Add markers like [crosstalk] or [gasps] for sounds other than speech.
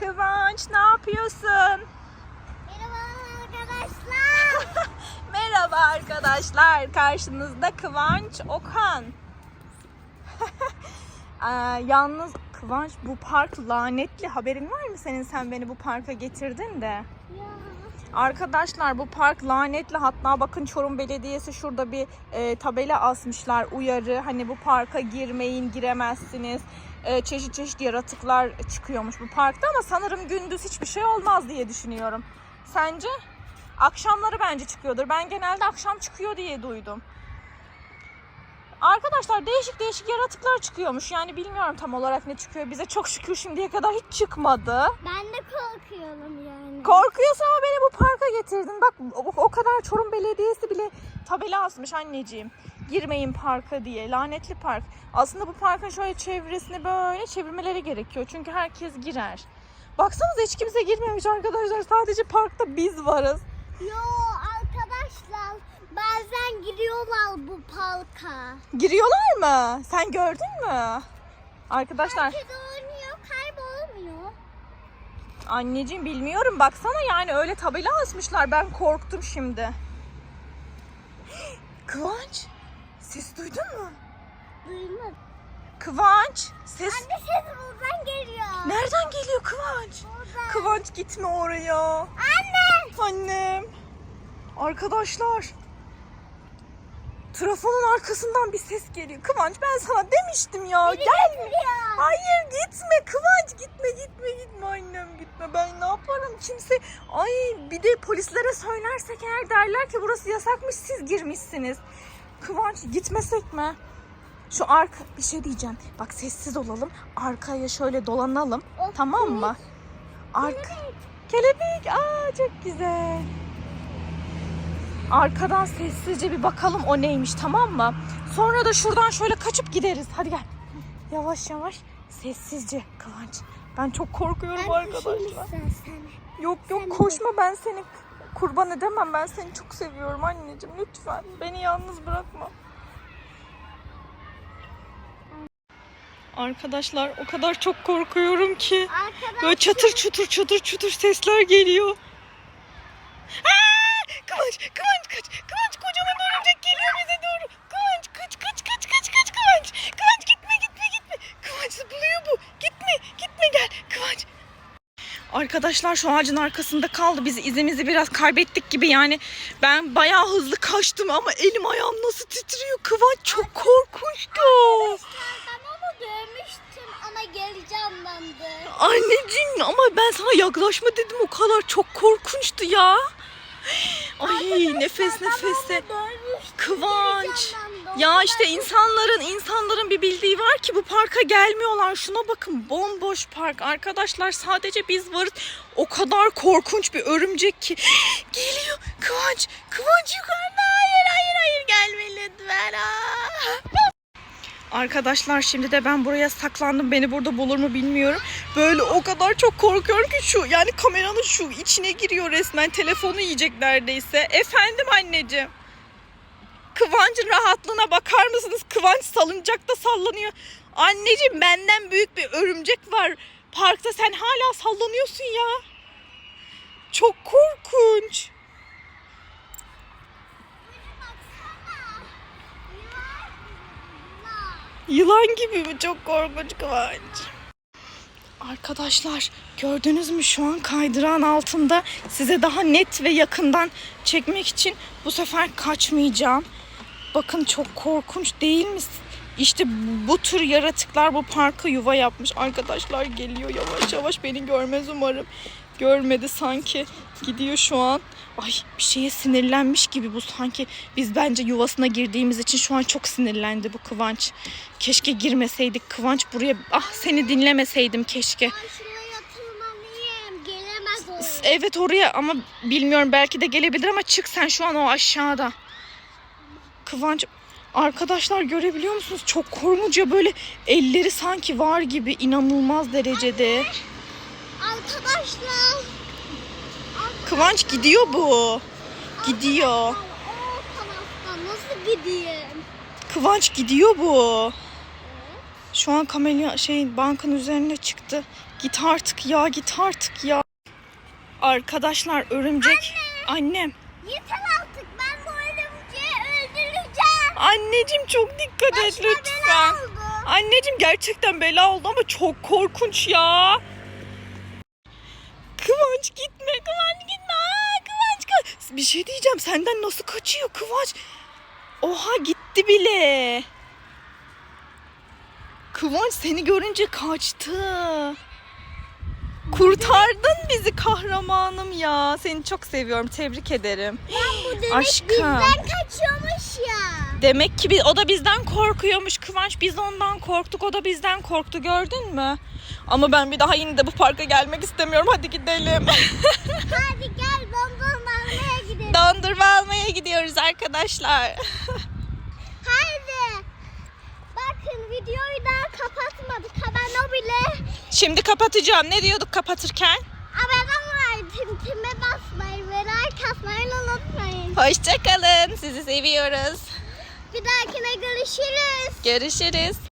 Kıvanç ne yapıyorsun? Merhaba arkadaşlar. [laughs] Merhaba arkadaşlar. Karşınızda Kıvanç Okan. [laughs] Aa, yalnız Kıvanç bu park lanetli. Haberin var mı senin sen beni bu parka getirdin de? Arkadaşlar bu park lanetli. Hatta bakın Çorum Belediyesi şurada bir e, tabela asmışlar uyarı. Hani bu parka girmeyin, giremezsiniz. E, çeşit çeşit yaratıklar çıkıyormuş bu parkta ama sanırım gündüz hiçbir şey olmaz diye düşünüyorum. Sence? Akşamları bence çıkıyordur. Ben genelde akşam çıkıyor diye duydum. Arkadaşlar değişik değişik yaratıklar çıkıyormuş. Yani bilmiyorum tam olarak ne çıkıyor. Bize çok şükür şimdiye kadar hiç çıkmadı. Ben de korkuyorum yani. Korkuyorsun ama beni bu parka getirdin. Bak o, o kadar Çorum Belediyesi bile tabela asmış anneciğim. Girmeyin parka diye. Lanetli park. Aslında bu parkın şöyle çevresini böyle çevirmeleri gerekiyor. Çünkü herkes girer. Baksanıza hiç kimse girmemiş arkadaşlar. Sadece parkta biz varız. Yo arkadaşlar bazen giriyorlar bu parka. Giriyorlar mı? Sen gördün mü? Arkadaşlar Herkes. Anneciğim bilmiyorum. Baksana yani öyle tabela asmışlar. Ben korktum şimdi. [gasps] Kıvanç ses duydun mu? Duymadım. Kıvanç ses Anne ses buradan geliyor. nereden geliyor Kıvanç? Buradan. Kıvanç gitme oraya. Anne. Annem. Arkadaşlar. Trafonun arkasından bir ses geliyor. Kıvanç ben sana demiştim ya. Gel. Geliyor. Hayır gitme Kıvanç gitme gitme gitme annem gitme ben ne yaparım kimse ay bir de polislere söylersek eğer derler ki burası yasakmış siz girmişsiniz. Kıvanç gitmesek mi? Şu arka bir şey diyeceğim bak sessiz olalım arkaya şöyle dolanalım Of, tamam mı? Arka kelebek aa çok güzel. Arkadan sessizce bir bakalım o neymiş tamam mı? Sonra da şuradan şöyle kaçıp gideriz. Hadi gel. Yavaş yavaş sessizce Kıvanç. Ben çok korkuyorum Ben koşayım arkadaşlar. Yok yok koşma ben seni kurban edemem. Ben seni çok seviyorum anneciğim. Lütfen beni yalnız bırakma. Arkadaşlar o kadar çok korkuyorum ki. Arkadaş Böyle çatır çutur çatır çutur sesler geliyor. Aa! Kıvanç, Kıvanç kaç. Kıvanç kocaman örümcek geliyor bize doğru. Kıvanç kaç kaç kaç kaç kaç Kıvanç. Kıvanç gitme gitme gitme. Kıvanç zıplıyor bu. Gitme gitme gel Kıvanç. Arkadaşlar şu ağacın arkasında kaldı. Biz izimizi biraz kaybettik gibi yani. Ben bayağı hızlı kaçtım ama elim ayağım nasıl titriyor. Kıvanç çok korkunçtu. ben onu dövmüştüm ama geri canlandı. Anneciğim ama ben sana yaklaşma dedim o kadar çok korkunçtu ya. Ay nefes nefese. Kıvanç. Ya işte insanların insanların bir bildiği var ki bu parka gelmiyorlar. Şuna bakın bomboş park. Arkadaşlar sadece biz varız. O kadar korkunç bir örümcek ki. [gasps] Geliyor Kıvanç. Kıvanç yukarıda. Hayır hayır hayır gelme lütfen. Arkadaşlar şimdi de ben buraya saklandım. Beni burada bulur mu bilmiyorum. Böyle o kadar çok korkuyorum ki şu yani kameranın şu içine giriyor resmen. Telefonu yiyecek neredeyse. Efendim anneciğim. Kıvancın rahatlığına bakar mısınız? Kıvanç salıncakta sallanıyor. Anneciğim benden büyük bir örümcek var. Parkta sen hala sallanıyorsun ya. Çok korkunç. Yılan gibi mi? Çok korkunç Kıvanç. Arkadaşlar gördünüz mü şu an kaydırağın altında size daha net ve yakından çekmek için bu sefer kaçmayacağım. Bakın çok korkunç değil mi? İşte bu tür yaratıklar bu parka yuva yapmış. Arkadaşlar geliyor yavaş yavaş beni görmez umarım. Görmedi sanki. Gidiyor şu an. Ay bir şeye sinirlenmiş gibi bu sanki. Biz bence yuvasına girdiğimiz için şu an çok sinirlendi bu Kıvanç. Keşke girmeseydik Kıvanç buraya. Ah seni dinlemeseydim keşke. Evet oraya ama bilmiyorum belki de gelebilir ama çık sen şu an o aşağıda. Kıvanç arkadaşlar görebiliyor musunuz? Çok korkunç ya böyle elleri sanki var gibi inanılmaz derecede. Arkadaşlar. Kıvanç gidiyor bu. Gidiyor. Nasıl gideyim? Kıvanç gidiyor bu. Şu an kamera şey bankın üzerine çıktı. Git artık ya git artık ya. Arkadaşlar örümcek. Annem. Yeter Anneciğim çok dikkat et Başıma lütfen. Anneciğim gerçekten bela oldu ama çok korkunç ya. Kıvanç gitme Kıvanç gitme. Aa, Kıvanç ka- Bir şey diyeceğim senden nasıl kaçıyor Kıvanç? Oha gitti bile. Kıvanç seni görünce kaçtı. Kurtardın bizi kahramanım ya. Seni çok seviyorum. Tebrik ederim. Bu demek Aşkım. bizden kaçıyormuş ya. Demek ki o da bizden korkuyormuş Kıvanç. Biz ondan korktuk. O da bizden korktu. Gördün mü? Ama ben bir daha yine de bu parka gelmek istemiyorum. Hadi gidelim. [laughs] Hadi gel dondurma almaya gidelim. Dondurma almaya gidiyoruz arkadaşlar. [laughs] Haydi. Bakın videoyu daha kapatmadık. Ha ben o bile. Şimdi kapatacağım. Ne diyorduk kapatırken? Abone olmayı, tintime basmayı ve like atmayı unutmayın. Hoşçakalın. Sizi seviyoruz. Bir dahakine görüşürüz. Görüşürüz.